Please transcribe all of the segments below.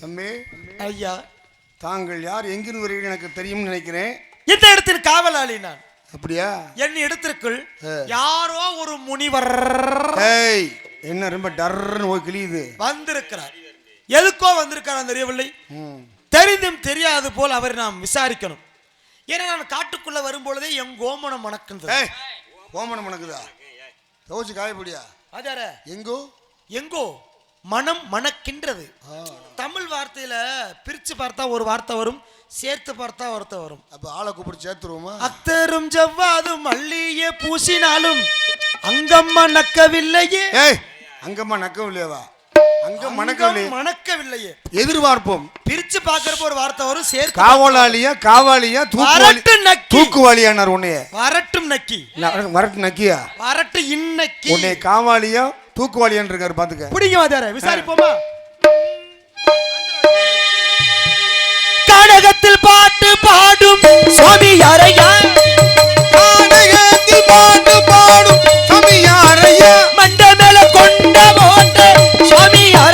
தம்பி ஐயா. தாங்கள் யார்? எங்கிருந்து வருகிறீர்கள் எனக்கு தெரியும்னு நினைக்கிறேன். இந்த இடத்தின் காவலாளி நான்? அப்படியா? என் இடத்திற்குள். யாரோ ஒரு முனிவர் ஏய் என்ன ரொம்ப டர்ன்னு போய் கிளியுது வந்திருக்கிறார். எதுக்கோ வந்திருக்கிறார் தெரியவில்லை. ம். தெரிந்தும் தெரியாது போல் அவரை நாம் விசாரிக்கணும். ஏன்னா நான் காட்டுக்குள்ள வரும்பொழுதே என் கோமணம் மணக்கின்றது. ஏய் ஓமனம் மணக்குதா? துவச்சு காயப்படியா? ஆச்சார எங்கோ? எங்கோ? மனம் மணக்கின்றது. தமிழ் வார்த்தையில பிரிச்சு பார்த்தா ஒரு வார்த்தை வரும் சேர்த்து பார்த்தா வார்த்தை வரும். அப்ப ஆளை கூப்பிட்டு சேர்த்துருவோமா? அத்தரும் ஜவ்வாதும் மல்லியே பூசினாலும் அங்கம் மணக்கவில்லையே ஏய் அங்கம்மா நக்கவில்லையவா? அங்க மணக்கவில்லையே. மணக்கவில்லையே. எதிர்பார்ப்போம். பிரிச்சு பார்க்கறப்ப ஒரு வார்த்தை வரும் சேர்த்து காவலாளியா காவாலியா தூக்குவாளி தூக்குவாளியானார் உன்னைய. வரட்டும் நக்கி. ந- வரட்டு நக்கியா? வரட்டு இன்னக்கி. உன்னை காவாலியா தூக்குவாளியான்னு இருக்காரு பாத்துக்க. பிடிங்க வாத்தியார விசாரிப்போமா? கனகத்தில் பாட்டு பாடும் சுவாமி யாரையா? பாட்டு பாடும் சமியாரையா மண்ட மேல கொண்ட போட்ட சுவாமி யாரையா?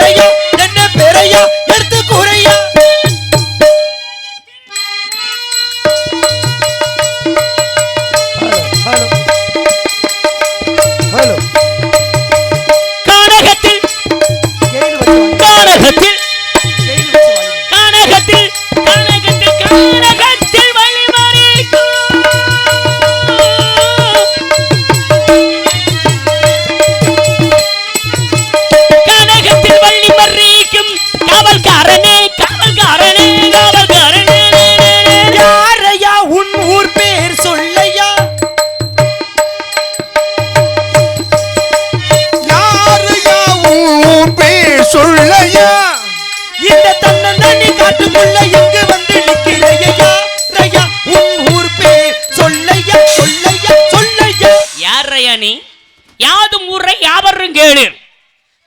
யாதும் ஊரை யாவரும் கேளு.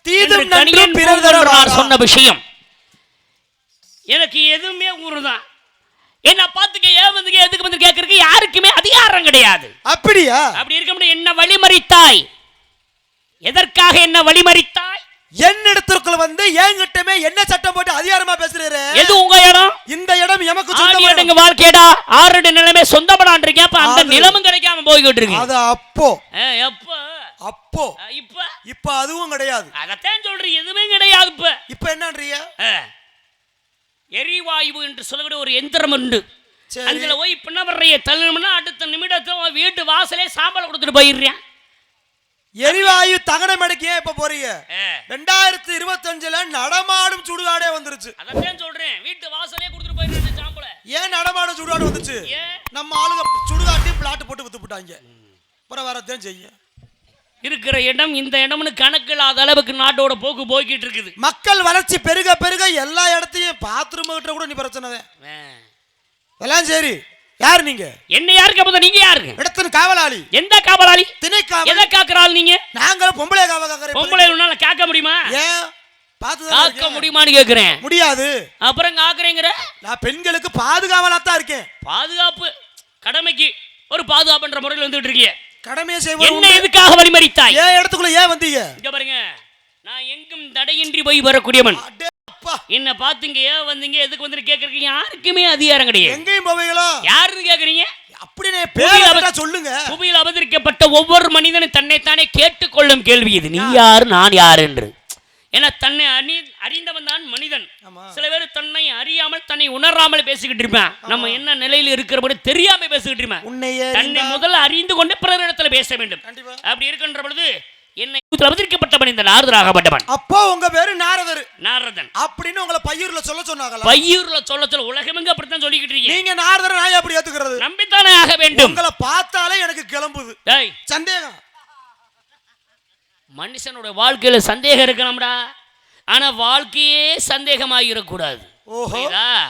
தீதும் என்று நன்றும் கணியன் பிறர் பூங்குழலார் தரவாரா. சொன்ன விஷயம். எனக்கு எதுவுமே ஊருதான் என்ன பாத்துக்க ஏன் வந்துங்க எதுக்கு வந்து கேட்கறதுக்கு யாருக்குமே அதிகாரம் கிடையாது. அப்படியா? அப்படி இருக்க முடியும் என்ன வழிமறித்தாய். எதற்காக என்ன வழிமறித்தாய்? என்னிடத்திற்குள்ள வந்து என்கிட்டமே என்ன சட்டம் போட்டு அதிகாரமா பேசுறாரு? எது உங்க இடம்? இந்த இடம் எமக்கு சொந்தமான எடுங்க வாழ்க்கையடா. ஆறடி நிலைமை சொந்தப்படான்றீங்க அப்ப அந்த நிலமும் கிடைக்காம போய்கிட்டு இருக்கு. அது அப்போ. எப்ப? அப்போ. இப்ப? இப்ப அதுவும் கிடையாது. அதத்தான் சொல்றேன் எதுவுமே கிடையாது இப்ப. இப்ப என்னன்றிய. எரிவாயு என்று சொல்லக்கூடிய ஒரு எந்திரம் உண்டு. அதுல போய் பின்னவரைய தள்ளணும்னா அடுத்த நிமிடத்துல உன் வீட்டு வாசலே சாம்பல் கொடுத்துட்டு போயிடுறேன். எரிவாயு தகனம் எடுக்க ஏன் இப்ப போறீங்க. ரெண்டாயிரத்தி இருபத்தஞ்சுல நடமாடும் சுடுகாடே வந்துருச்சு. அதத்தான் சொல்றேன். வீட்டு வாசலே கொடுத்துட்டு போயிடுறேன் சாம்பலை. ஏன் நடமாடும் சுடுகாடு வந்துச்சு? நம்ம ஆளுங்க சுடுகாட்டி பிளாட் போட்டு வித்து போட்டாங்க அப்புறம் வரதான் செய்யும் இருக்கிற இடம் இந்த இடம்னு கணக்கு இல்லாத அளவுக்கு நாட்டோட போக்கு போய்கிட்டு இருக்குது. மக்கள் வளர்ச்சி பெருக பெருக எல்லா இடத்தையும் பாத்ரூம் கிட்ட கூட நீ பிரச்சனை. எல்லாம் சரி. யார் நீங்க? என்ன யாருக்கு அப்ப நீங்க யாருங்க? இடத்தின் காவலாளி. எந்த காவலாளி? திணை காவல் எதை காக்குறாள் நீங்க? நாங்களும் பொம்பளை காவல் பொம்பளை உன்னால காக்க முடியுமா? ஏன்? காக்க முடியுமான்னு கேக்குறேன். முடியாது. அப்புறம் காக்குறேங்கிற? நான் பெண்களுக்கு பாதுகாவலா தான் இருக்கேன். பாதுகாப்பு கடமைக்கு ஒரு பாதுகாப்புன்ற முறையில் வந்துட்டு இருக்கீங்க. கடமையை செய்வது என்ன. எதுக்காக வழிமறித்தாய்? ஏன் இடத்துக்குள்ள ஏன் வந்தீங்க? இங்க பாருங்க. நான் எங்கும் தடையின்றி போய் வரக்கூடியவன். என்ன பாத்துங்க ஏன் வந்தீங்க எதுக்கு வந்து கேக்குறீங்க யாருக்குமே அதிகாரம் கிடையாது. எங்கேயும் போவீங்களோ? யாருன்னு கேக்குறீங்க அப்படி நீ புவியில் பேர் அவ- கேட்டா சொல்லுங்க. புவியில் அவதரிக்கப்பட்ட ஒவ்வொரு மனிதனும் தன்னைத்தானே கேட்டுக்கொள்ளும் கேள்வி இது. நீ யாரு நான் யார் என்று. ஏன்னா தன்னை அறி அறிந்தவன் தான் மனிதன். சில பேர் தன்னை அறியாமல் தன்னை உணராமல் பேசிக்கிட்டு இருப்பான். நம்ம என்ன நிலையில இருக்கிறபடி தெரியாம பேசிக்கிட்டு இருப்பேன். தன்னை முதல்ல அறிந்து கொண்டு பிறரிடத்துல பேச வேண்டும். அப்படி இருக்கின்ற பொழுது என்னை அவதரிக்கப்பட்டவன் இந்த நாரதராகப்பட்டவன் அப்போ உங்க பேரு நாரதர். நாரதன். அப்படின்னு உங்களை பையூர்ல சொல்ல சொன்னாங்களா? பையூர்ல சொல்ல சொல்ல உலகமெங்க அப்படித்தான் சொல்லிக்கிட்டு இருக்கீங்க. நீங்க நாரதர் நான் எப்படி ஏத்துக்கிறது? நம்பித்தானே ஆக வேண்டும். உங்களை பார்த்தாலே எனக்கு கிளம்புது. டேய். சந்தேகம். மனுஷனோட வாழ்க்கையில சந்தேகம் இருக்கணும்டா. ஆனா வாழ்க்கையே சந்தேகமாயிடக்கூடாது ஓஹோ. புரியுதா?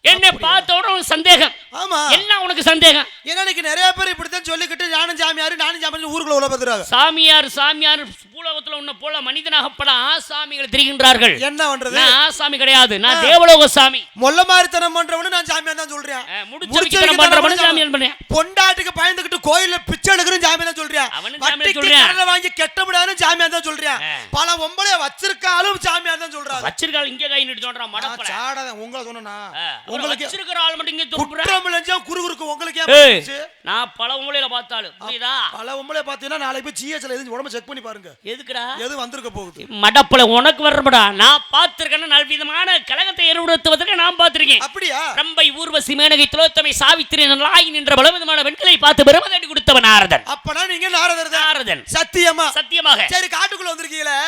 என்னை பார்த்த உடனே சந்தேகம். ஆமா. என்ன உனக்கு சந்தேகம்? ஏன்னா இன்னைக்கு நிறைய பேர் இப்படித்தான் சொல்லிக்கிட்டு நானும் சாமியாரு நானும் சாமியார் ஊருக்குள்ள உள்ள பத்துறாங்க சாமியார் சாமியார் பூலோகத்துல உன்ன போல மனிதனாகப்பட ஆசாமிகள் திரிகின்றார்கள். என்ன பண்றது? நான் ஆசாமி கிடையாது நான் தேவலோக சாமி. மொல்ல மாதிரித்தனம் பண்றவனு நான் சாமியார் தான் சொல்றேன். அஹ், முடிச்ச முடிச்ச வைக்கத்தனம் வைக்கத்தனம் பண்றவனும் பண்றவனும் சாமியார் பண்றேன். பொண்டாட்டுக்கு பயந்துகிட்டு கோயில்ல பிச்சை எடுக்கிறேன் சாமியார் தான் சொல்றேன். வட்டிக்கு சொல்றேன். கடனை வாங்கி கெட்ட விடாதுன்னு சாமியார் தான் சொல்றேன். பல ஒம்பளைய வச்சிருக்காலும் சாமியார் தான் சொல்றாங்க. வச்சிருக்காள் இங்க கை நிட்டு சொல்றான் மடப்பல சாடாதேன் உங்களை சொன்னா உங்களுக்கு உங்களுக்கு வச்சிருக்கிற ஆள் மட்டும் இங்க இல்லைஞ்சா குறுகுறுக்கு உங்களுக்கு? நான் பல உங்களையில பார்த்தாலும் புரியுதா? பல ஒம்பளைய பாத்தீங்கன்னா நாளைக்கு போய் ஜிஹெச்ல எதுவும் உடம்ப செக் பண்ணி பாருங்க. எதுக்குடா? எது வந்திருக்க போகுது? மடப்பல உனக்கு வரப்படா நான் பார்த்திருக்கேன்னு நல்விதமான கழகத்தை ஏற்படுத்துவதற்கு நான் பார்த்திருக்கேன். அப்படியா? ரம்பை ஊர்வசி மேனகை திலோத்தமை சாவித்திரி நாய் நின்ற பலவிதமான பெண்களை பார்த்து பிரமதடி கொடுத்தவன் நாரதன். அப்பனா நீங்க நாரதர் தான்? நாரதன். சத்தியமா? சத்தியமாக. சரி காட்டுக்குள்ள வந்திருக்கீங்களே.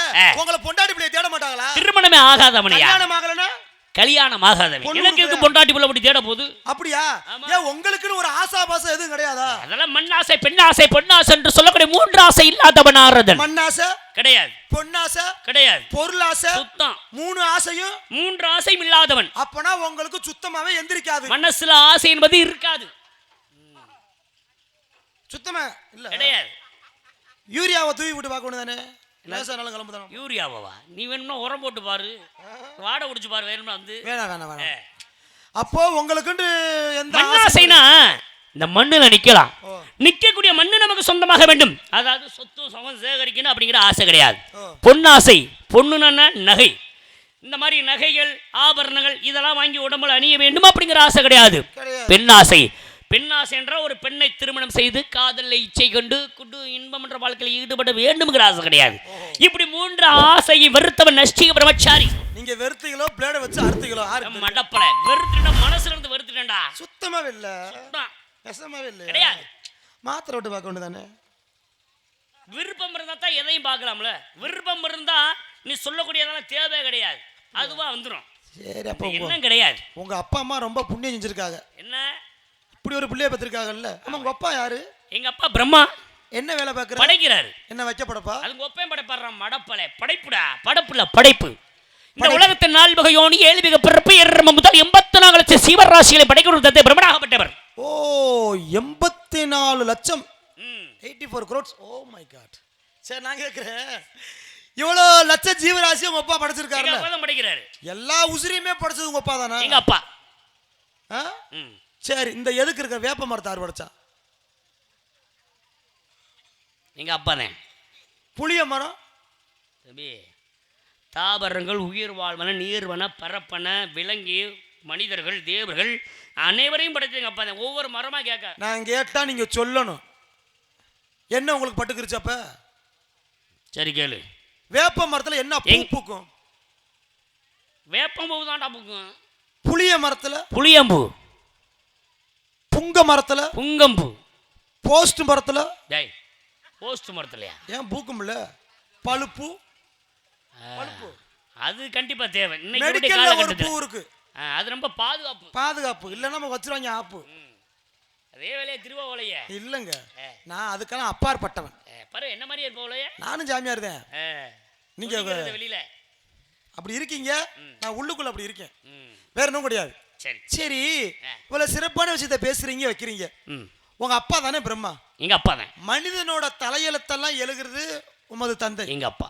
உங்களை பொண்டாட்டி பிள்ளைய தேட மாட்டாங்களா? திருமணமே ஆகாதவனையா? கல்யாணம் ஆகலனா கல்யாணம் எதுக்கு கொடுக்குறா. பொண்டாட்டி புள்ள தேட போகுது அப்படியா. ஏன் உங்களுக்குன்னு ஒரு ஆசா பாசம் எதுவும் கிடையாதா? அதெல்லாம் மண்ணாசை பெண்ணாசை பொன்னாசை என்று சொல்லக்கூடிய மூன்று ஆசை இல்லாதவன் நாரதன் மண்ணாசை கிடையாது. பொன்னாசை கிடையாது. பொருளாசை சுத்தம். மூணு ஆசையும் மூன்று ஆசையும் இல்லாதவன். அப்பனா உங்களுக்கு சுத்தமாவே எந்திரிக்காது. மனசுல ஆசை என்பது இருக்காது. சுத்தமா? இல்ல. கிடையாது. யூரியாவை தூவி விட்டு பார்க்க வேண்டியதானே லேசானாலும் கிளம்புதானே? யூரியாவா நீ வேணும்னா உரம் போட்டு பாரு. வாடை குடிச்சு பாரு வேணும்னா வந்து. வேணாம் வேணாம் வேணாம். அப்போ உங்களுக்குன்னு எந்த ஆசை- மண்ணாசைனா இந்த மண்ணுல நிக்கலாம். ஓ. நிக்கக்கூடிய மண்ணு நமக்கு சொந்தமாக வேண்டும். அதாவது சொத்து சுகம் சேகரிக்கணும் அப்படிங்கிற ஆசை கிடையாது. பொன்னாசை பொண்ணுனா நகை. இந்த மாதிரி நகைகள் ஆபரணங்கள் இதெல்லாம் வாங்கி உடம்புல அணிய வேண்டும் அப்படிங்கிற ஆசை கிடையாது. கிடையாது. பெண்ணாசை பெண்ணாசை என்ற ஒரு பெண்ணை திருமணம் செய்து காதலில் இச்சை கொண்டு குண்டு இன்பம் என்ற வாழ்க்கையில் ஈடுபட வேண்டும்ங்கிற ஆசை கிடையாது. இப்படி மூன்று ஆசையை வெறுத்தவன் நஷ்டிக பிரம்மச்சாரி. நீங்க வெறுத்தீங்களோ பிளேட வச்சு அறுத்தீங்களோ. மடப்பல வெறுத்துட்டா மனசுல இருந்து வெறுத்துட்டேன்டா சுத்தமாவே இல்ல. விஷமாவே இல்ல. கிடையாது. மாத்திரை விட்டு பார்க்க வேண்டியதானே விருப்பம் இருந்தா தான் எதையும் பார்க்கலாம்ல. விருப்பம் இருந்தா நீ சொல்லக்கூடியதெல்லாம் தேவை கிடையாது. அதுவா வந்துடும் சரி அப்போ என்ன கிடையாது. உங்க அப்பா அம்மா ரொம்ப புண்ணியம் செஞ்சிருக்காங்க. என்ன? இப்படி ஒரு பிள்ளைய பெற்றிருக்காங்கல்ல. ஆமா உங்க அப்பா யாரு? எங்க அப்பா பிரம்மா. என்ன வேலை பார்க்குற படைக்கிறாரு. என்ன வைக்கப்படப்பா? அது உங்க ஒப்பையும் படைப்பாடுறான் மடப்பலை. படைப்புடா படைப்புல படைப்பு. இந்த உலகத்தின் நால் வகை யோனி ஏழு மிக பிறப்பு எர்ம முதல் எண்பத்தி நாலு லட்சம் சீவராசிகளை படைக்கிற தத்தை பிரம்மனாகப்பட்டவர் ஓ எண்பத்தி நாலு லட்சம். Eighty four crores oh my God சரி நான் கேட்குறேன் இவ்வளோ லட்ச ஜீவராசி உங்க அப்பா தான் படைக்கிறாரு. எல்லா உசிரியுமே படைச்சது உங்க அப்பா தானே? எங்க அப்பா. ஆ? சரி இந்த எதுக்கு இருக்க? வேப்ப மரத்தை யார் படைச்சா எங்க அப்பா தான் புளிய மரம்? தம்பி தாவரங்கள் உயிர் வாழ்வன நீர்வன பரப்பன விலங்கி மனிதர்கள் தேவர்கள் அனைவரையும் படைச்ச எங்க அப்பா ஒவ்வொரு மரமா கேட்க. நான் கேட்டா நீங்க சொல்லணும். என்ன உங்களுக்கு பட்டுக்கிருச்சு அப்ப? சரி கேளு. வேப்ப மரத்துல என்ன பூ பூக்கும்? வேப்பம்பூ தான்டா பூக்கும். புளிய மரத்துல? புளியம்பூ. புங்க மரத்துல புங்கம்பூ. போஸ்ட் மரத்துல. டேய் போஸ்ட் மரத்துலையா? ஏன் பூக்கும்ல பழுப்பு. அது கண்டிப்பா தேவை. மெடிக்கல்ல ஒரு பூ இருக்கு. அது ரொம்ப பாதுகாப்பு. பாதுகாப்பு. இல்லைன்னா நம்ம வச்சிருவாங்க ஆப்பு. அதே வேலையை திருவாவளைய. இல்லைங்க. நான் அதுக்கெல்லாம் அப்பாற்பட்டவன். பாரு என்ன மாதிரி இருப்பவளைய நானும் சாமியார் தான். நீங்க வெளியில. அப்படி இருக்கீங்க. நான் உள்ளுக்குள்ள அப்படி இருக்கேன். வேற ஒன்றும் கிடையாது. சரி. சரி. இவ்வளவு சிறப்பான விஷயத்த பேசுறீங்க வைக்கிறீங்க. உங்க அப்பா தானே பிரம்மா? எங்க அப்பா தான்? மனிதனோட தலையெழுத்தெல்லாம் எழுகிறது உமது தந்தை. எங்க அப்பா.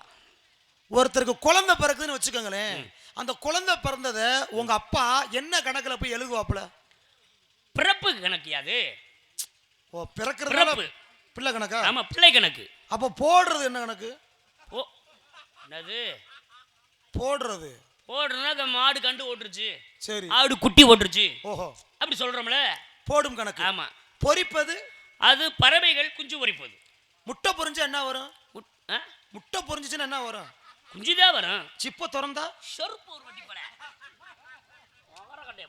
ஒருத்தருக்கு குழந்தை பிறக்குதுன்னு வச்சுக்கோங்களேன். அந்த குழந்தை பிறந்ததை உங்க அப்பா என்ன கணக்குல போய் எழுதுவாப்புல? பிறப்பு கணக்கியாது ஓ பிறக்கிறது பிள்ளை கணக்கா? ஆமா பிள்ளை கணக்கு. அப்போ போடுறது என்ன கணக்கு? ஓ என்னது? போடுறது. போடுறதுனா அந்த மாடு கண்டு ஓட்டுருச்சு. சரி. ஆடு குட்டி ஓட்டுருச்சு. ஓஹோ. அப்படி சொல்றோம்ல? போடும் கணக்கு. ஆமா. பொரிப்பது அது பறவைகள் குஞ்சு பொறிப்பது. முட்டை பொரிஞ்சா என்ன வரும்? முட்டை பொரிஞ்சுச்சுன்னா என்ன வரும்? குஞ்சுதான் வரும். சிப்ப திறந்தா? செருப்பு ஒரு வட்டி பட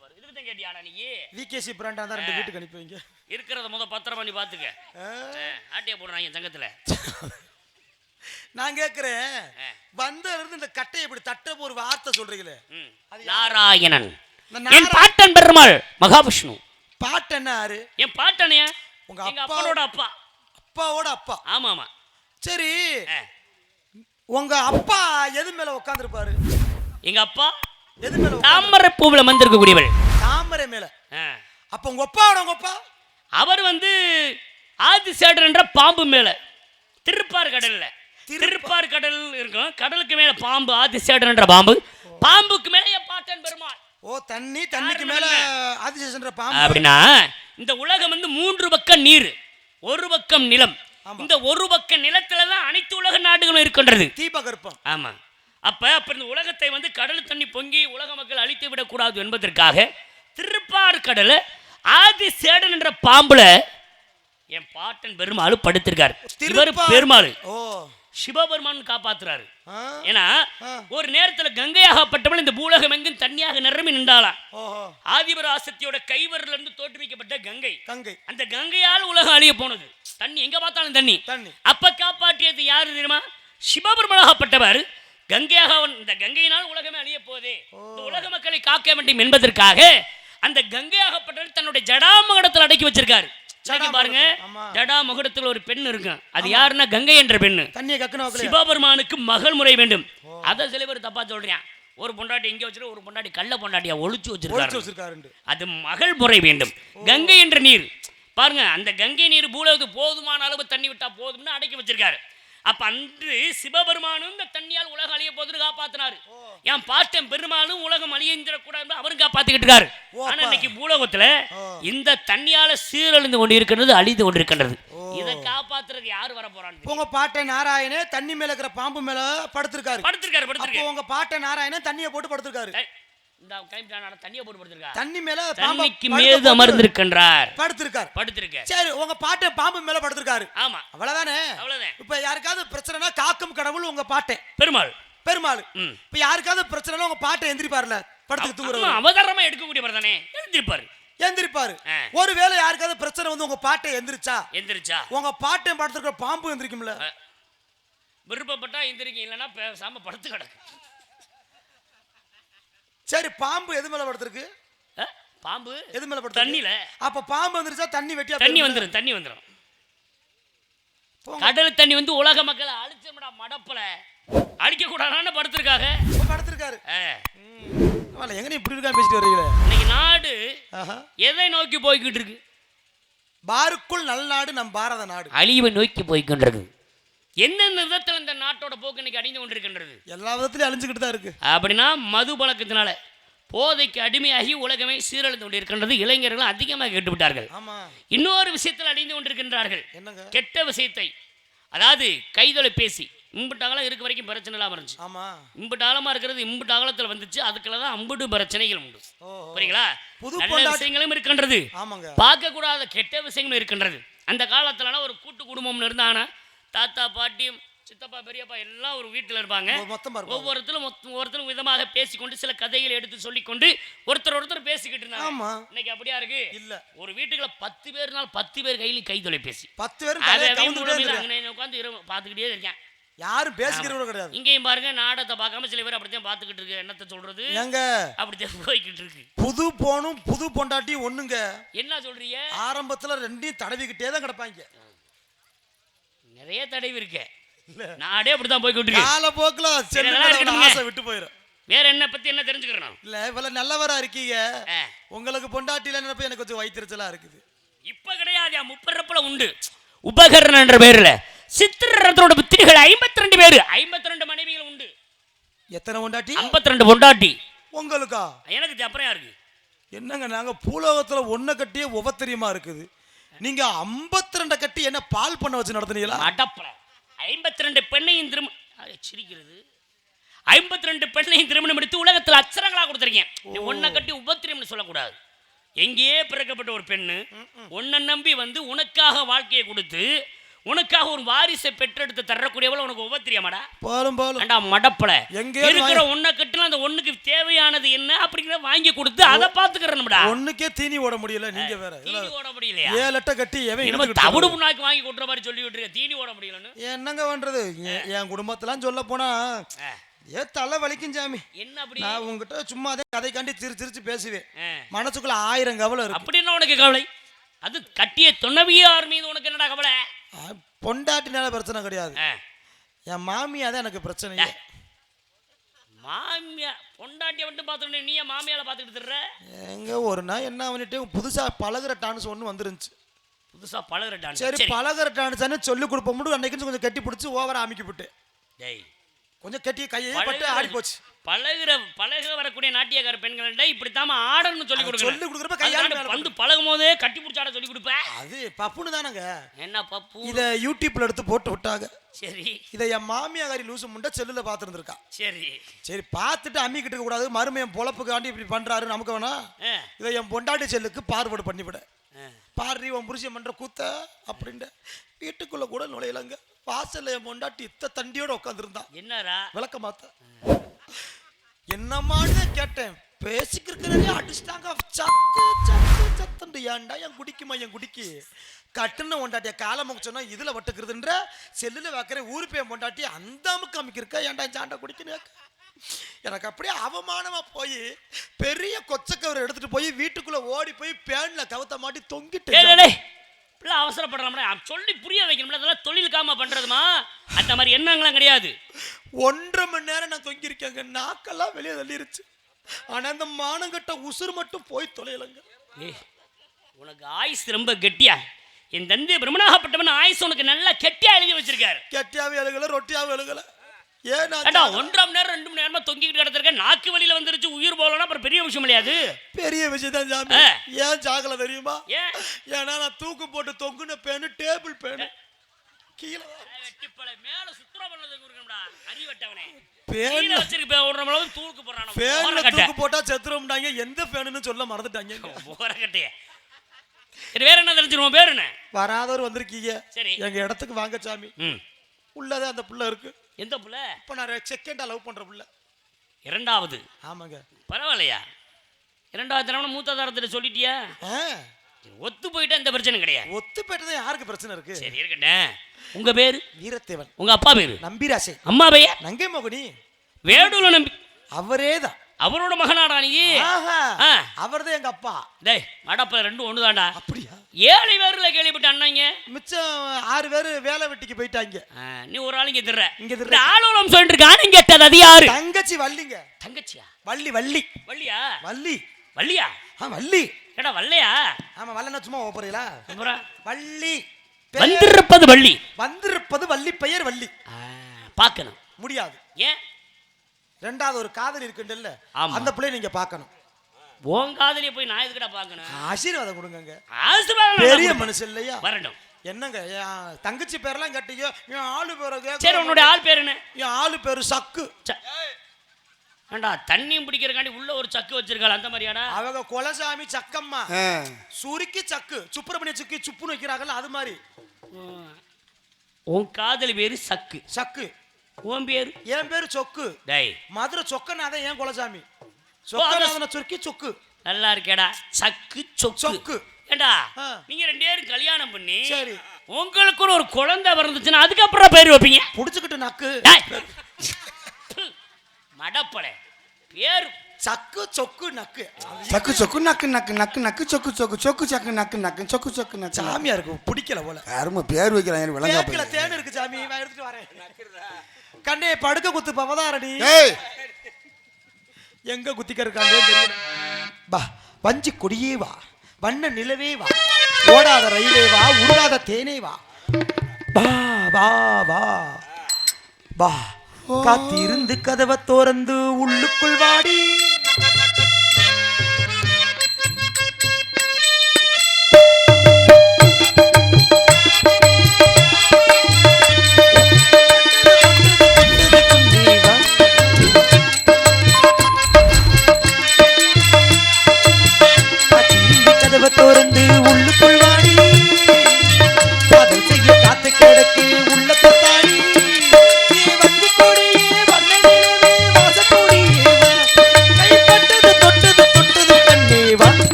பாரு. இதுக்கு தான் கேட்டியாடா நீ? விகேசி பிராண்டா தான் ரெண்டு வீட்டுக்கு அனுப்புவீங்க. இருக்கிறத முத பத்திரமா நீ பாத்துக்க. ஆட்டிய போடுறாங்க என் சங்கத்துல நான் கேட்கிறேன் ஆ. வந்த இருந்து இந்த கட்டையை இப்படி தட்ட ஒரு வார்த்தை சொல்றீங்களே. நாராயணன். என் பாட்டன் பெருமாள் மகாவிஷ்ணு. பாட்டு என்ன ஆறு என் பாட்டனையா உங்க எங்க அப்பா- அப்பா. அப்பாவோட அப்பா. ஆமா ஆமா சரி. உங்க அப்பா எது மேல உட்காந்துருப்பாரு எங்க அப்பா? எது மேல தாமரை பூவில் வந்திருக்கக்கூடியவள் தாமரை மேல. அப்ப உங்க ஒப்பாவோட உங்க ஒப்பா அவர் வந்து ஆதிசேடன் என்ற பாம்பு மேல. திருப்பார் கடல்ல. திருப்பார் கடல் இருக்கும். கடலுக்கு மேல பாம்பு ஆதிசேடன் என்ற பாம்பு. பாம்புக்கு மேல பாட்டன் பெருமாள். ஓ தண்ணி தண்ணிக்கு மேல ஆதிசேஷன்ற பாம்பு. அப்படின்னா இந்த உலகம் வந்து மூன்று பக்கம் நீர் ஒரு பக்கம் நிலம். இந்த ஒரு பக்கம் நிலத்துல தான் அனைத்து உலக நாடுகளும் இருக்கின்றது. தீபகற்பம். ஆமா. அப்ப அப்ப இந்த உலகத்தை வந்து கடல் தண்ணி பொங்கி உலக மக்கள் அழித்து விடக்கூடாது என்பதற்காக திருப்பார் கடலை ஆதி சேடன் என்ற பாம்புல என் பாட்டன் பெருமாள் படுத்திருக்காரு. பெருமாள். ஓ. சிவபெருமான் காப்பாத்துறாரு. ஏன்னா. ஒரு நேரத்துல கங்கையாகப்பட்டவள் இந்த பூலகம் எங்கும் தண்ணியாக நிரம்பி நின்றாளாம். ஆதிபராசக்தியோட கைவரில் இருந்து தோற்றுவிக்கப்பட்ட கங்கை. கங்கை. அந்த கங்கையால் உலகம் அழிய போனது. தண்ணி எங்க பார்த்தாலும் தண்ணி. தண்ணி. அப்ப காப்பாற்றியது யாரு தெரியுமா? சிவபெருமனாகப்பட்டவர் கங்கையாக இந்த கங்கையினால் உலகமே அழிய போதே இந்த உலக மக்களை காக்க வேண்டும் என்பதற்காக அந்த கங்கையாகப்பட்டவர் தன்னுடைய ஜடாமகடத்தில் அடக்கி வச்சிருக்காரு. இன்னைக்கு பாருங்க. ஆமா. ஜடாமகுடத்தில் ஒரு பெண் இருக்கும் அது யாருன்னா கங்கை என்ற பெண்ணு? சிவபெருமானுக்கு மகள் முறை வேண்டும். அதை சில பேர் தப்பா சொல்றேன் ஒரு பொண்டாட்டி இங்க வச்சிரு ஒரு பொண்டாட்டி கள்ள பொண்டாட்டியா ஒளிச்சு வச்சிருக்காரு. அது மகள் முறை வேண்டும். கங்கை என்ற நீர். பாருங்க அந்த கங்கை நீர் பூலகத்துக்கு போதுமான அளவு தண்ணி விட்டா போதும்னு அடக்கி வச்சிருக்காரு. அப்ப அன்று சிவபெருமானும் இந்த தண்ணியால் உலகம் அழிய போதுன்னு காப்பாத்தினாரு. என் பாட்டன் பெருமானும் உலகம் அழியந்திரக்கூடாது அவரும் காப்பாத்திக்கிட்டு இருக்காரு ஆனா. இன்னைக்கு பூலகத்துல. இந்த தண்ணியால சீரழிந்து கொண்டு இருக்கின்றது அழிந்து கொண்டு இருக்கின்றது இதை காப்பாத்துறதுக்கு யாரு வர போறான்னு உங்க பாட்டை நாராயணே தண்ணி மேல இருக்கிற பாம்பு மேல படுத்திருக்காரு. படுத்திருக்காரு படுத்திருக்காரு. உங்க பாட்டை நாராயணன் தண்ணியை போட்டு படுத்திருக்காரு. இந்த கைப்பிட்டான தண்ணியை போட்டு படுத்திருக்கா. தண்ணி மேல தண்ணிக்கு மீது அமர்ந்திருக்கின்றார். படுத்திருக்காரு. படுத்திருக்க. சரி உங்க பாட்டை பாம்பு மேல படுத்திருக்காரு. ஆமா. அவ்வளவுதானே? அவ்வளவுதான். இப்ப யாருக்காவது பிரச்சனைனா காக்கும் கடவுள் உங்க பாட்டை. பெருமாள். பெருமாள். இப்ப யாருக்காவது பிரச்சனைனா உங்க பாட்டை எந்திரிப்பார்ல? படுத்துக்கு ஆமா, தூங்குறவர். அவதாரமா எடுக்கக்கூடியவர் தானே. எழுந்திருப்பாரு எந்திரிப்பாரு. ஒருவேளை யாருக்காவது பிரச்சனை வந்து உங்க பாட்டை எந்திரிச்சா? எந்திரிச்சா? உங்க பாட்டை படுத்திருக்கிற பாம்பு எந்திரிக்கும்ல. விருப்பப்பட்டா எந்திரிக்க இல்லைன்னா பேசாம படுத்து கிடக்கு. சரி பாம்பு எது மேல படுத்திருக்கு? பாம்பு எது மேல படுத்திருக்கு? தண்ணியில அப்ப பாம்பு எந்திரிச்சா தண்ணி வெட்டியா தண்ணி? வந்துரும் தண்ணி வந்துரும். போங்க. கடல் தண்ணி வந்து உலக மக்களை அழிச்சோம்டா மடப்பல. அழிக்க கூடாதான்னு படுத்திருக்காங்க படுத்திருக்காரு. எங்க இப்படி இருக்கா பேசிட்டு வர்றீங்களே இன்னைக்கு நாடு. எதை நோக்கி போய்கிட்டு இருக்கு? பாருக்குள் நல்ல நாடு நம் பாரத நாடு. அழிவை நோக்கி போய்கின்றது எந்தெந்த விதத்தில் இந்த நாட்டோட போக்கு இன்னைக்கு அடைந்து கொண்டிருக்கின்றது? எல்லா விதத்துலயும் அழிஞ்சுக்கிட்டு தான் இருக்கு. அப்படின்னா மது பழக்கத்தினால போதைக்கு அடிமையாகி உலகமே சீரழிந்து கொண்டிருக்கின்றது. இளைஞர்கள் அதிகமாக கெட்டுவிட்டார்கள். இன்னொரு விஷயத்தில் அடைந்து கொண்டிருக்கின்றார்கள். என்னங்க? கெட்ட விஷயத்தை. அதாவது கைதொலைபேசி இம்புட்டு அகலம் இருக்க வரைக்கும் பிரச்சனை இல்லாமல் இருந்துச்சு. ஆமா. இம்புட்டு அகலமாக இருக்கிறது இம்புட்டு அகலத்தில் வந்துச்சு. அதுக்குள்ள தான் அம்புட்டு பிரச்சனைகள் உண்டு. புரியுங்களா? புது நல்ல விஷயங்களும் இருக்கின்றது. பார்க்கக்கூடாத கெட்ட விஷயங்களும் இருக்கின்றது. அந்த காலத்துலலாம் ஒரு கூட்டு குடும்பம்னு இருந்தானா? தாத்தா பாட்டியும் சித்தப்பா பெரியப்பா எல்லாம் ஒரு வீட்டில் இருப்பாங்க. ஒவ்வொருத்தரும் ஒவ்வொருத்தரும் விதமாக பேசிக்கொண்டு சில கதைகளை எடுத்து சொல்லிக்கொண்டு ஒருத்தர் ஒருத்தர் பேசிக்கிட்டு இருந்தாங்க. இன்னைக்கு அப்படியா இருக்கு? இல்ல. ஒரு வீட்டுக்குள்ள பத்து பேர்னால் பத்து பேர் கையிலும் கை தொலைபேசி. பத்து இருந்திருக்காங்க. உட்காந்து இரவு பார்த்துக்கிட்டே இருக்கேன். யாரும் பேசிக்கிறவங்க கிடையாது. இங்கேயும் பாருங்க நாடகத்தை பார்க்காம சில பேர் அப்படித்தான் பார்த்துக்கிட்டு இருக்கு. என்னத்த சொல்றது? ஏங்க? அப்படித்தான் போய்கிட்டு இருக்கு. புது போனும் புது பொண்டாட்டி ஒண்ணுங்க. என்ன சொல்றீங்க? ஆரம்பத்துல ரெண்டையும் தடவிக்கிட்டே தான் கிடப்பாங்க. நிறைய தடவி இருக்க. நாடே அப்படித்தான் போய்கிட்டு இருக்கு காலப்போக்குல செல்லு இதெல்லாம் மேல இருக்கட்டுங்க. ஆசை விட்டு போயிடும் வேற என்ன பத்தி என்ன தெரிஞ்சுக்கிறணும்? இல்ல இவ்வளவு நல்லவரா இருக்கீங்க. உங்களுக்கு பொண்டாட்டில நினைப்ப எனக்கு கொஞ்சம் வயிற்றுச்சலா இருக்குது. இப்ப கிடையாது முப்பரப்புல உண்டு. உபகரணம் என்ற பேர்ல. சித்திரத்தோட புத்திரிகள் ஐம்பத்தி ரெண்டு பேரு. ஐம்பத்தி ரெண்டு மனைவிகள் உண்டு. எத்தனை பொண்டாட்டி? ஐம்பத்தி ரெண்டு பொண்டாட்டி. உங்களுக்கா? எனக்கு அப்புறம் யாருக்கு? என்னங்க நாங்க பூலோகத்துல ஒன்ன கட்டியே உபத்திரியமா இருக்குது. நீங்க 52 ரெண்டை கட்டி என்ன பால் பண்ண வச்சு நடத்துனீங்களா? அடப்பல ஐம்பத்தி ரெண்டு பெண்ணையும் திரும்ப சிரிக்கிறது. ஐம்பத்தி ரெண்டு பெண்ணையும் திருமணம் எடுத்து உலகத்தில் அச்சரங்களா கொடுத்துருக்கேன். நீ ஒன்றை கட்டி உபத்திரம்னு சொல்லக்கூடாது. எங்கேயே பிறக்கப்பட்ட ஒரு பெண்ணு உன்னை நம்பி வந்து உனக்காக வாழ்க்கையை கொடுத்து உனக்காக ஒரு வாரிசை பெற்றெடுத்து தரக்கூடியவள உனக்கு உபத்திரியமாடா பாலும் பாலும். ஏண்டா மடப்பல? எங்கேயாவது இருக்கிற ஒன்றை கட்டினா அந்த ஒண்ணுக்கு தேவையானது என்ன அப்படிங்கிற வாங்கி கொடுத்து அதை பார்த்துக்கிறணும்டா ஒண்ணுக்கே தீனி ஓட முடியல நீங்க வேற. தீனி ஓட முடியலையா? ஏழு எட்டை கட்டி எவன் இழுத்துக்கிட்டு தவிடு? புண்ணாக்கு வாங்கி கொட்டுற மாதிரி சொல்லி விட்டுருக்க. தீனி ஓட முடியலன்னு. என்னங்க பண்றது? என் குடும்பத்தெல்லாம் சொல்ல போனா. ஏ. தலை வலிக்கும் சாமி. என்ன அப்படி? நான் உங்ககிட்ட சும்மா அதே கதைக்காண்டி சிரிச்சு சிரிச்சு பேசுவேன். ஆ. மனசுக்குள்ள ஆயிரம் கவலை இருக்கு. அப்படின்னா உனக்கு கவலை? அது கட்டிய துணவியார் மீது உனக்கு என்னடா கவலை? பொண்டாட்டினால பிரச்சனை கிடையாது. என் மாமியா தான் எனக்கு பிரச்சனையே. மாமியா பொண்டாட்டியை மட்டும் பார்த்துட்டு நீ ஏன் மாமியால பார்த்துக்கிட்டு திர்ற எங்க ஒரு நாள் என்ன பண்ணிட்டு புதுசா பழகுற டான்ஸ் ஒன்று வந்துருந்துச்சு. புதுசா பழகுற டான்ஸ் சரி பழகுற டான்ஸ் சொல்லி கொடுப்ப முடியும் அன்னைக்கு கொஞ்சம் கட்டி பிடிச்சி ஓவரா அமைக்கி விட்டு டேய் கொஞ்சம் கட்டி கையை பட்டு ஆடி போச்சு. பழகுற பழக வரக்கூடிய நாட்டியக்கார பெண்கள்ட்ட இப்படித்தாம ஆடணும்னு சொல்லி கொடுக்கணும். சொல்லி கொடுக்குறப்ப மேல வந்து பழகும் போதே கட்டி பிடிச்சி ஆட சொல்லி கொடுப்ப. அது பப்புன்னு தானங்க. என்ன பப்பு? இத யூடியூப்ல எடுத்து போட்டு விட்டாங்க. சரி. இதை என் மாமியாரி லூசு முண்டை செல்லுல பார்த்துருந்துருக்கா. சரி. சரி பார்த்துட்டு அம்மிக்கிட்டு இருக்க கூடாது. மருமையன் பொழப்புக்காண்டி இப்படி பண்றாரு நமக்கு வேணா இதை என் பொண்டாட்டி செல்லுக்கு பார்வர்டு பண்ணிவிட. பாரு உன் புருஷன் பண்ற கூத்த அப்படின்ட்டு வீட்டுக்குள்ள கூட நுழையலங்க. வாசல்ல என் பொண்டாட்டி இத்த தண்டியோட உட்காந்துருந்தா என்னடா? விளக்க மாத்த. என்னமான்னு கேட்டேன். பேசிக்கிறே அடிச்சிட்டாங்க. சத்து சத்து சத்துண்டு. ஏன்டா என் குடிக்குமா என் குடிக்கு? கட்டுன பொண்டாட்டிய காலை முகச்சோன்னா இதுல வட்டுக்கிறதுன்ற செல்லுல வைக்கிற ஊரு பேன் பொண்டாட்டி அந்த அமுக்கு அமைக்கிருக்க ஏன்டா சாண்டா குடிக்கணும்? எனக்கு அப்படியே அவமானமா போய் பெரிய கொச்சக்கவர் எடுத்துட்டு போய் வீட்டுக்குள்ள ஓடி போய் பேன்ல கவுத்த மாட்டி தொங்கிட்டு. இப்படிலாம் அவசரப்படுறாமல சொல்லி புரிய வைக்கணும்ல அதெல்லாம் தொழிலுக்காம பண்றதுமா? அந்த மாதிரி எண்ணங்களாம் கிடையாது. ஒன்றரை மணி நேரம் நான் தொங்கியிருக்கேங்க. நாக்கெல்லாம் வெளியே தள்ளிருச்சு. ஆனா அந்த மானங்கட்ட உசுறு மட்டும் போய் தொலையலங்க. ஏய் உனக்கு ஆயுஸ் ரொம்ப கெட்டியா? என் தந்தை பிரம்மனாகப்பட்டவன் ஆயுஸ் உனக்கு நல்லா கெட்டியா எழுதி வச்சிருக்காரு. கெட்டியாவும் எழுகல ரொட்டியாவும் எழுகல. ஏன் நான் ஏண்டா ஜாதகம்? ஒன்றரை மணி நேரம் ரெண்டு மணி நேரமா தொங்கிக்கிட்டு கிடந்திருக்க நாக்கு வழியில வந்துருச்சு உயிர் போகலன்னா அப்புறம் பெரிய விஷயம் இல்லையாது? பெரிய விஷயம் தான் சாமி. ஏன் சாகல தெரியுமா? ஏன்? ஏன்னா நான் தூக்கு போட்டு தொங்குன பேனு டேபிள் பேனு. கீழே மேல சுத்தம் பண்ணதுக்கு இருக்கணும்டா அறிவட்டவனே போட்டா செத்துரும்டாங்க எந்த பேனுன்னு சொல்ல மறந்துட்டாங்க போற கட்டைய சரி வேற என்ன தெரிஞ்சிருவோம்? பேர் என்ன? வராதவர் வந்திருக்கீங்க. சரி. எங்க இடத்துக்கு வாங்க சாமி. உள்ளதே அந்த புள்ள இருக்கு. எந்த புள்ள? இப்ப நான் செகண்டா லவ் பண்ற புள்ள. இரண்டாவது. ஆமாங்க. பரவாயில்லையா? இரண்டாவது தடவை மூத்த தரத்துல சொல்லிட்டியா? ஒத்து போயிட்டா எந்த பிரச்சனை கிடையாது. ஒத்து போயிட்டது யாருக்கு பிரச்சனை இருக்கு? சரி இருக்கட்டும். உங்க பேரு? வீரத்தேவன். உங்க அப்பா பேரு? நம்பிராசை. அம்மா பைய நங்கை மோகினி வேடூல நம்பி அவரே தான் அவரோட மகனாடா நீ. அவர்தான் எங்க அப்பா. டேய் மடப்ப ரெண்டும் ஒண்ணுதான்டா. அப்படியா? ஏழு பேர்ல கேள்விப்பட்ட அண்ணாங்க. மிச்சம் ஆறு பேர் வேலை வெட்டிக்கு போயிட்டாங்க. நீ ஒரு ஆள் இங்க திர்ற இங்க திர்ற. ஆளுலம் சொல்லிட்டு இருக்கான்னு கேட்டது அது யாரு? தங்கச்சி வள்ளிங்க. தங்கச்சியா? வள்ளி வள்ளி. வள்ளியா? வள்ளி. வள்ளியா? ஆ வள்ளி. ஏடா வல்லையா ஆமா வல்லனா சும்மா போறீங்களா? வள்ளி. பெயர் வந்திருப்பது வள்ளி. வந்திருப்பது வள்ளி பெயர் வள்ளி. பார்க்கணும். முடியாது. ஏன்? ரெண்டாவது ஒரு காதல் இருக்குன்றல்ல. அந்த பிள்ளைய நீங்க பார்க்கணும். உன் காதலிய போய் நான் எதுக்கடா பார்க்கணும்? ஆசீர்வாதம் கொடுங்கங்க. ஆசீர்வாதம் பெரிய. மனுஷன் இல்லையா? வரட்டும். என்னங்க என் தங்கச்சி பேர்லாம் கேட்டீங்க என் ஆளு பேரை சரி உன்னுடைய ஆள் பேர் என்ன? என் ஆளு பேரு சக்கு. ஏண்டா தண்ணியும் பிடிக்கிறக்காண்டி உள்ள ஒரு சக்கு வச்சிருக்காள் அந்த மாதிரியாடா? அவங்க குலசாமி சக்கம்மா. சுருக்கி சக்கு சுப்பிரமணிய சுக்கி சுப்புன்னு வைக்கிறாங்கல்ல அது மாதிரி. உன் காதலி பேரு சக்கு. சக்கு. உன் பேரு? என் பேரு சொக்கு. டேய். மதுரை சொக்கநாதன் என் குலசாமி. சொக்கநாதன சுருக்கி சொக்கு. நல்லா இருக்கேடா. சக்கு சொக்கு. சொக்கு. ஏண்டா. நீங்க ரெண்டு பேரும் கல்யாணம் பண்ணி சரி. உங்களுக்குன்னு ஒரு குழந்தை பிறந்துச்சுன்னா அதுக்கப்புறம் பேர் வைப்பீங்க? புடிச்சுக்கிட்டு நக்கு. டேய். மடப்படை. பேர். சக்கு சொக்கு நக்கு. சக்கு சொக்கு நக்கு நக்கு நக்கு நக்கு சொக்கு சொக்கு சொக்கு சக்கு நக்கு நக்கு சொக்கு சொக்கு நக்கு சாமியா இருக்கு பிடிக்கல போல. யாருமா பேர் வைக்கிறாங்க? விளங்கா கேக்கல தேன் இருக்கு சாமி. நான் எடுத்துட்டு வரேன். கண்ணே படுக்க குத்து பவதாரணி. ஏய். எங்க குத்திக்க தெரியல. பா வஞ்சி கொடியே வா வண்ண நிலவே வா ஓடாத ரயிலே வா உருளாத தேனே வா. வா வா வா. வா. காத்திருந்து கதவை திறந்து உள்ளுக்குள் வாடி.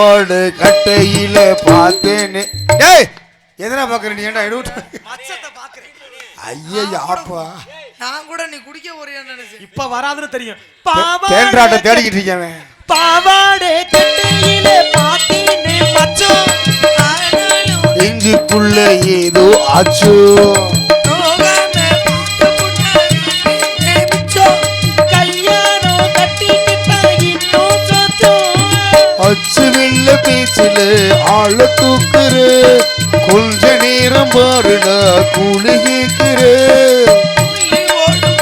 பாவாடு கட்டையில பார்த்தேனே. டேய் எதனா பாக்குற நீ? ஏன்டா எடுத்து மச்சத்தை பாக்குறேன். ஐயா அப்பா நான் கூட நீ குடிக்க போறியான்னு நினைச்சேன் இப்ப வராதுன்னு தெரியும். தேன்றாட்ட தேடிக்கிட்டு இருக்கேன் பாவாடே கட்டையில பாத்தீன்னு மச்சம் ஆனாலும் நெஞ்சுக்குள்ள ஏதோ ஆச்சோ. பேச்சுல ஆள தூக்குற. கொஞ்ச நேரம் பாருடா கூலி கேக்குற புள்ளி ஓடும்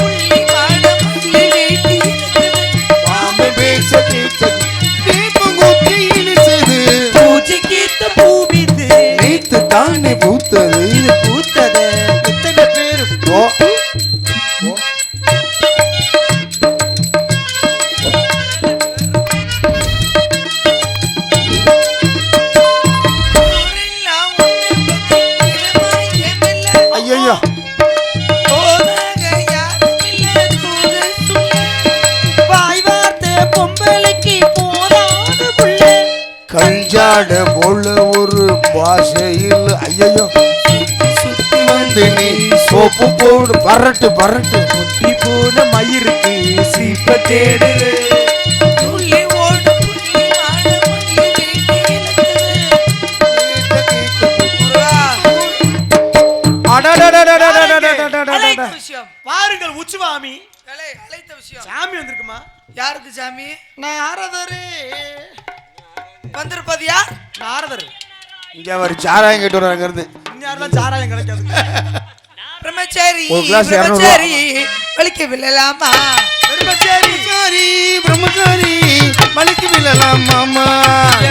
சோப்பு போடு பரட்டு பரட்டு ஒட்டி போன மயிருக்கு சீப்ப தேடுது பாருங்கள் உச்சுவாமி. அழைத்த விஷயம். சாமி வந்திருக்குமா? யாருக்கு சாமி? நாரதரே வந்திருப்பது யார் நாரதர் இங்க அவர் சாராயம் கேட்டு வர்றாங்க இருந்து இந்நேரம் சாராயம் கிடைக்காது பிரம்மச்சாரி பிரம்மச்சாரி வலிக்க விழலாமா? பிரம்மச்சாரி.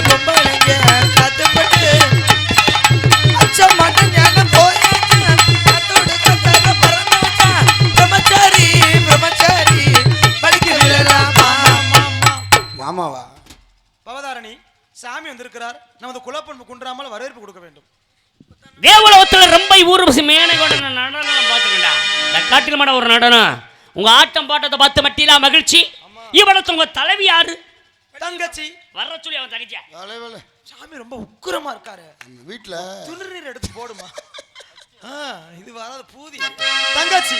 பொம்பளைங்க காத்துப்பட்டு. ஞானம் போயாச்சு பரமாச்சா பிரம்மச்சாரி பிரம்மச்சாரி வலிக்க விழலாமா? மாமாவா? பவதாரணி சாமி வந்திருக்கிறார். நமது குலப்பண்பு குன்றாமல் வரவேற்பு கொடுக்க வேண்டும். தேவலோகத்துல ரொம்ப ஊர்வசி மேனை கொண்ட நடனம் பார்த்துக்கண்டா. இந்த காட்டில் மாட ஒரு நடனம். உங்க ஆட்டம் பாட்டத்தை பார்த்து மட்டிலாம் மகிழ்ச்சி? இவளத்து உங்க தலைவி யாரு? தங்கச்சி. வர்ற சொல்லி அவன் தங்கச்சியா? சாமி ரொம்ப உக்கிரமா இருக்காரு. வீட்டுல துணிநீர் எடுத்து போடுமா? ஆ, இது வராது பூதி. தங்கச்சி.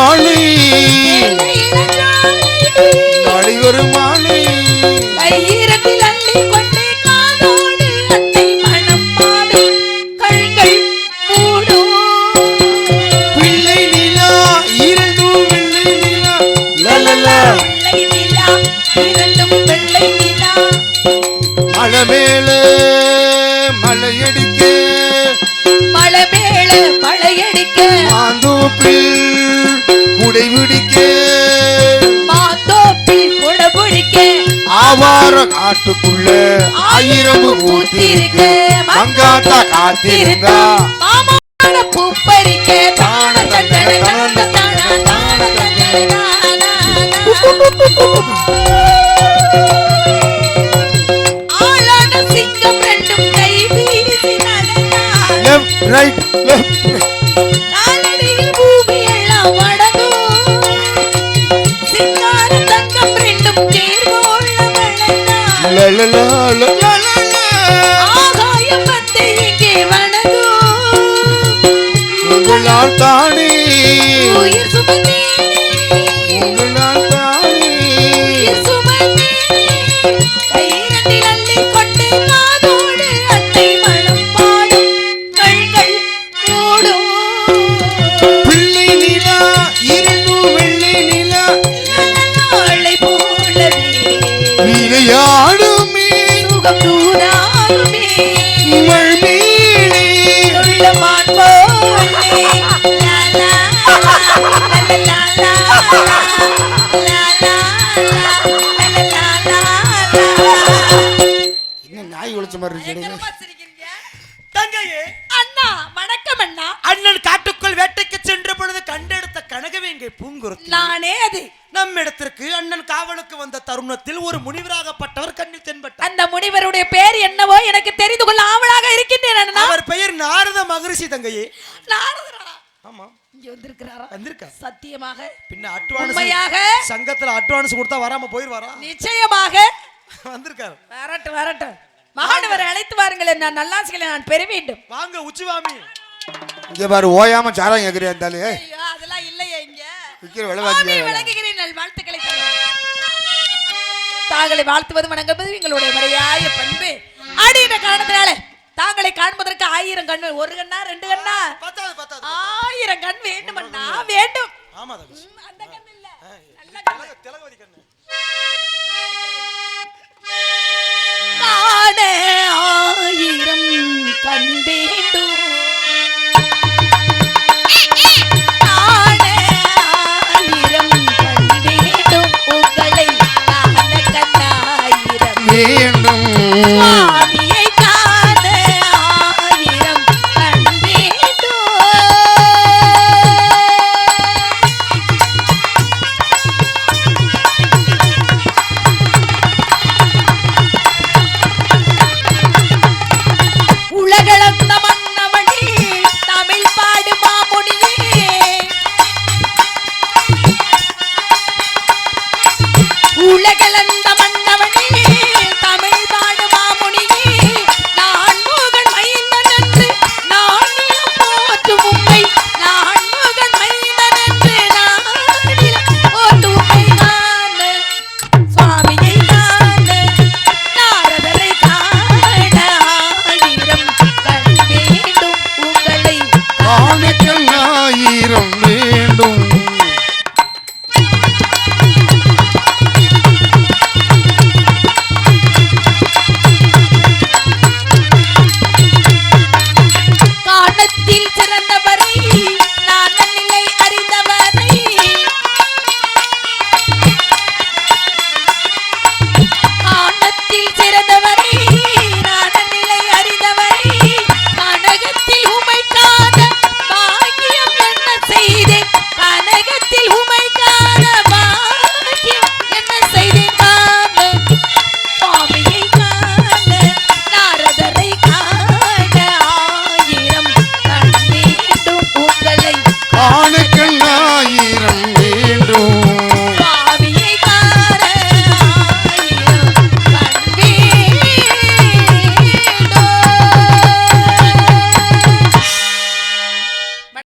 மாந்தோப்பில் குடை பிடிக்க. மாத்தோப்பில் குட பிடிக்க. ஆவார காட்டுக்குள்ள ஆயிரம் பூத்திருக்க. மங்காத்தா காத்திருந்தா. மாமான பூ பறிக்க தான தந்தன தான தான தான தந்தன ஆளான சிங்கம் ரெண்டும் கை வீசி நடந்தால் லெஃப்ட் ரைட் லெஃப்ட் தானே இருக்கா. சத்தியமாக. பின்ன அட்வான்ஸ் சங்கத்துல அட்வான்ஸ் கொடுத்தா வராம போயிருவாரா? நிச்சயமாக. வந்திருக்காரு. வரட்டும் வரட்டும். மகானவரை அழைத்து வாருங்கள் நான் நல்லாசிகளை நான் பெற வேண்டும். வாங்க உச்சிவாமி. இங்க பாரு ஓயாம சாரம் எகிரியா இருந்தாலே? அதெல்லாம் இல்லையே இங்க. விக்கிற விளவாதி விளங்குகிறேன் வாழ்த்துக்களை தாங்களை வாழ்த்துவது வணங்குவது எங்களுடைய மரியாதை பண்பு. அடி இந்த காரணத்தினாலே தாங்களை காண்பதற்கு ஆயிரம் கண் ஒரு கண்ணா ரெண்டு கண்ணா? ஆயிரம் கண் வேண்டும் அண்ணா வேண்டும். அந்த காணே ஆயிரம் கண் வேண்டும். வேண்டும்.